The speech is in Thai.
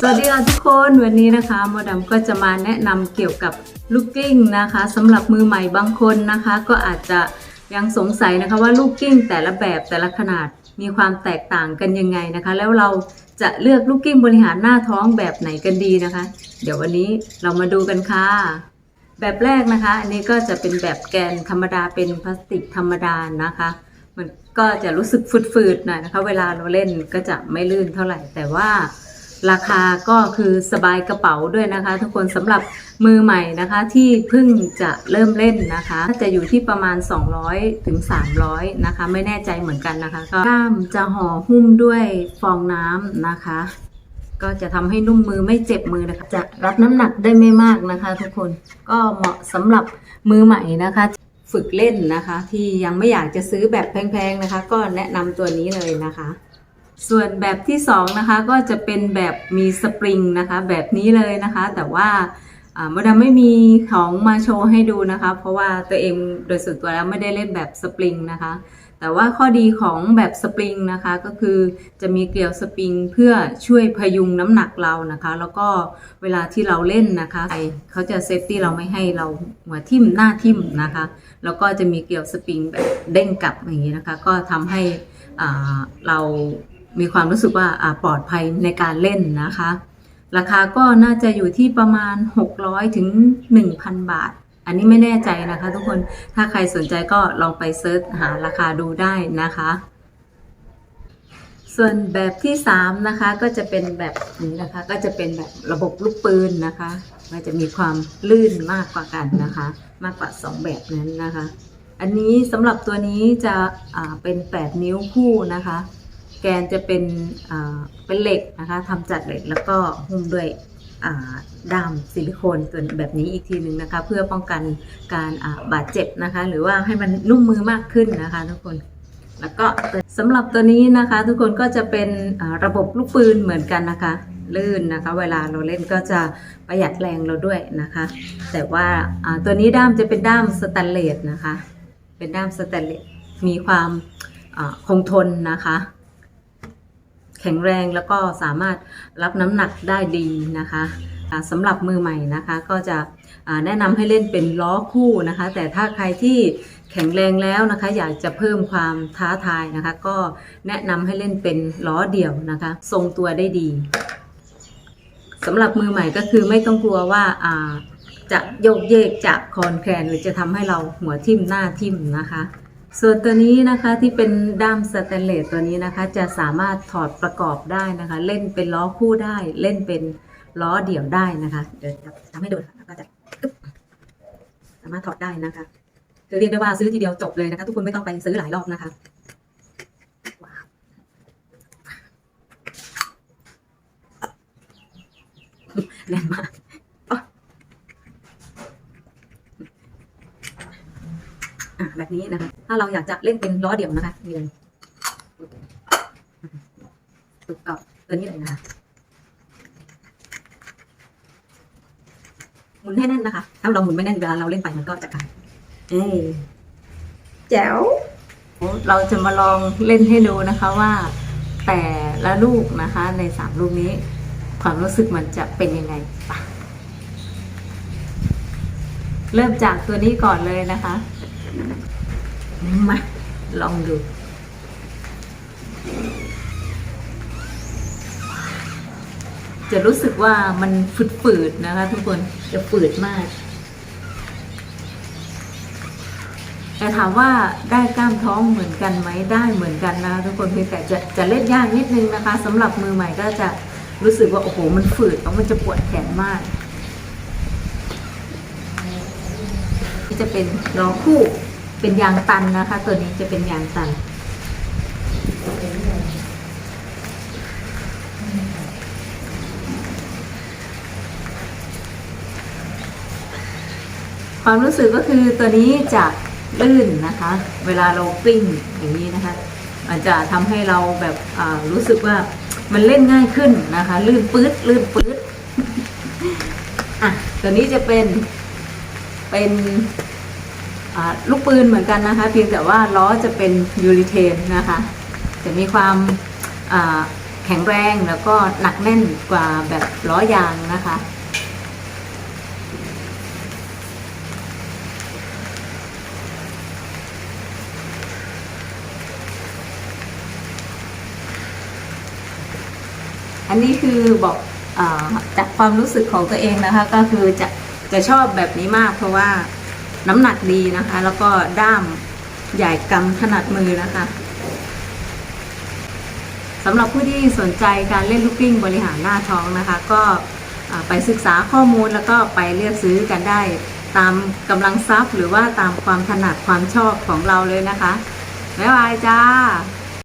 สวัสดีค่ะทุกคนวันนี้นะคะโมดมก็จะมาแนะนำเกี่ยวกับลูกกิ้งนะคะสำหรับมือใหม่บางคนนะคะ ก็อาจจะยังสงสัยนะคะว่าลูกกิ้งแต่ละแบบแต่ละขนาดมีความแตกต่างกันยังไงนะคะ แล้วเราจะเลือกลูกกิ้งบริหารหน้าท้องแบบไหนกันดีนะคะ เดี๋ยววันนี้เรามาดูกันค่ะ แบบแรกนะคะ อันนี้ก็จะเป็นแบบแกนธรรมดาเป็นพลาสติกธรรมดานะคะ มันก็จะรู้สึกฝืดๆหน่อยนะคะ เวลาเราเล่นก็จะไม่ลื่นเท่าไหร่ แต่ว่าราคาก็คือสบายกระเป๋าด้วยนะคะ ทุกคนสำหรับมือใหม่นะคะที่เพิ่งจะเริ่มเล่นนะคะจะอยู่ที่ประมาณ 200ถึง300นะคะ ไม่แน่ใจเหมือนกันนะคะ ก็กล้ามจะห่อหุ้มด้วยฟองน้ำนะคะ ก็จะทำให้นุ่มมือไม่เจ็บมือนะคะ จะรับน้ำหนักได้ไม่มากนะคะ ทุกคนก็เหมาะสำหรับมือใหม่นะคะ ฝึกเล่นนะคะ ที่ยังไม่อยากจะซื้อแบบแพงๆนะคะ ก็แนะนำตัวนี้เลยนะคะ ส่วนแบบที่สองนะคะก็จะเป็นแบบมีสปริงนะคะ แบบนี้เลยนะคะ แต่ว่า อ่ามดามไม่มีของมาโชว์ให้ดูนะคะ เพราะว่าตัวเองโดยส่วนตัวแล้วไม่ได้เล่นแบบสปริงนะคะ แต่ว่าข้อดีของแบบสปริงนะคะ ก็คือจะมีเกลียวสปริงเพื่อช่วยพยุงน้ำหนักเรานะคะ แล้วก็เวลาที่เราเล่นนะคะเขาจะเซฟตี้เราไม่ให้เราหัวทิ่มหน้าทิ่มนะคะ แล้วก็จะมีเกลียวสปริงแบบเด้งกลับอย่างนี้นะคะ ก็ทำให้อ่าเรามีความรู้สึกว่าปลอดภัยในการเล่นนะคะ ราคาก็น่าจะอยู่ที่ประมาณ 600ถึง1,000 บาท อันนี้ไม่แน่ใจนะคะทุกคน ถ้าใครสนใจก็ลองไปเซิร์ชหาราคาดูได้นะคะ ส่วนแบบที่ 3 นะคะก็จะเป็นแบบนี้นะคะ ก็จะเป็นแบบระบบลูกปืนนะคะมันจะมีความลื่นมากกว่ากันนะคะ มากกว่า 2 แบบนั้นนะคะ อันนี้สำหรับตัวนี้จะเป็น 8 นิ้วคู่นะคะ กนจะเป็นเป็นเหล็กนะคะทำจากเหล็กแล้วก็หุ้มด้วยด้ามซิลิโคนตัวแบบนี้อีกทีหนึ่งนะคะ เพื่อป้องกันการาบาดเจ็บนะคะ หรือว่าให้มันนุ่มมือมากขึ้นนะคะ ทุกคนแล้วก็สำหรับตัวนี้นะคะ ทุกคนก็จะเป็นระบบลูกปืนเหมือนกันนะคะ ลื่นนะคะ เวลาเราเล่นก็จะประหยัดแรงเราด้วยนะคะ แต่ว่าตัวนี้ด้ามจะเป็นด้ามสแตนเลสนะคะ เป็นด้ามสแตนเลสมีความคงทนนะคะ แข็งแรงแล้วก็สามารถรับน้ำหนักได้ดีนะคะสำหรับมือใหม่นะคะก็จะแนะนำให้เล่นเป็นล้อคู่นะคะ แต่ถ้าใครที่แข็งแรงแล้วนะคะ อยากจะเพิ่มความท้าทายนะคะ ก็แนะนำให้เล่นเป็นล้อเดี่ยวนะคะ ทรงตัวได้ดีสำหรับมือใหม่ก็คือไม่ต้องกลัวว่าอ่าจะโยกเยกจะคลอนแคลนหรือจะทำให้เราหัวทิ่มหน้าทิ่มนะคะ ส่วนตัวนี้นะคะที่เป็นด้ามสแตนเลสตัวนี้นะคะ จะสามารถถอดประกอบได้นะคะ เล่นเป็นล้อคู่ได้เล่นเป็นล้อเดี่ยวได้นะคะ เดี๋ยวทำให้ดูนะคะก็จะสามารถถอดได้นะคะคือเรียกได้ว่าซื้อทีเดียวจบเลยนะคะ ทุกคนไม่ต้องไปซื้อหลายรอบนะคะแน่นมากอ๊ะ อะแบบนี้นะคะ ถ้าเราอยากจะเล่นเป็นล้อเดี่ยวนะคะนี่เลยตึกกับตัวนี้เลยนะคะหมุนให้แน่นนะคะ ถ้าเราหมุนไม่แน่นเวลาเราเล่นไปมันก็จะขาดเอ้ยแจ๋วเราจะมาลองเล่นให้ดูนะคะว่า แต่ละลูกนะคะ ในสามลูกนี้ ความรู้สึกมันจะเป็นยังไงเริ่มจากตัวนี้ก่อนเลยนะคะ มาลองดูจะรู้สึกว่ามันฝืดๆนะคะ ทุกคนจะฝืดมาก แต่ถามว่าได้กล้ามท้องเหมือนกันไหมได้เหมือนกันนะคะทุกคนเพียงแต่จะจะเล่นยากนิดนึงนะคะสำหรับมือใหม่ก็จะรู้สึกว่าโอ้โหมันฝืดแล้วมันจะปวดแขนมากนี่จะเป็นล้อคู่ เป็นยางตันนะคะ ตัวนี้จะเป็นยางตัน ความรู้สึกก็คือตัวนี้จะลื่นนะคะ เวลาเรากลิ้งอย่างนี้นะคะมันจะทำให้เราแบบรู้สึกว่ามันเล่นง่ายขึ้นนะคะ ลื่นปื๊ดลื่นปื๊ดอะตัวนี้จะเป็นเป็น ลูกปืนเหมือนกันนะคะ เพียงแต่ว่าล้อจะเป็นยูริเทนนะคะ จะมีความแข็งแรงแล้วก็หนักแน่นกว่าแบบล้อยางนะคะอันนี้คือบอกอจากความรู้สึกของตัวเองนะคะ ก็คือจะจะชอบแบบนี้มากเพราะว่า น้ำหนักดีนะคะ แล้วก็ด้ามใหญ่กำขนาดมือนะคะสำหรับผู้ที่สนใจการเล่นลูกกิ้งบริหารหน้าท้องนะคะ ก็ไปศึกษาข้อมูลแล้วก็ไปเลือกซื้อกันได้ตามกำลังทรัพย์ หรือว่าตามความถนัดความชอบของเราเลยนะคะบ๊ายบายจ้า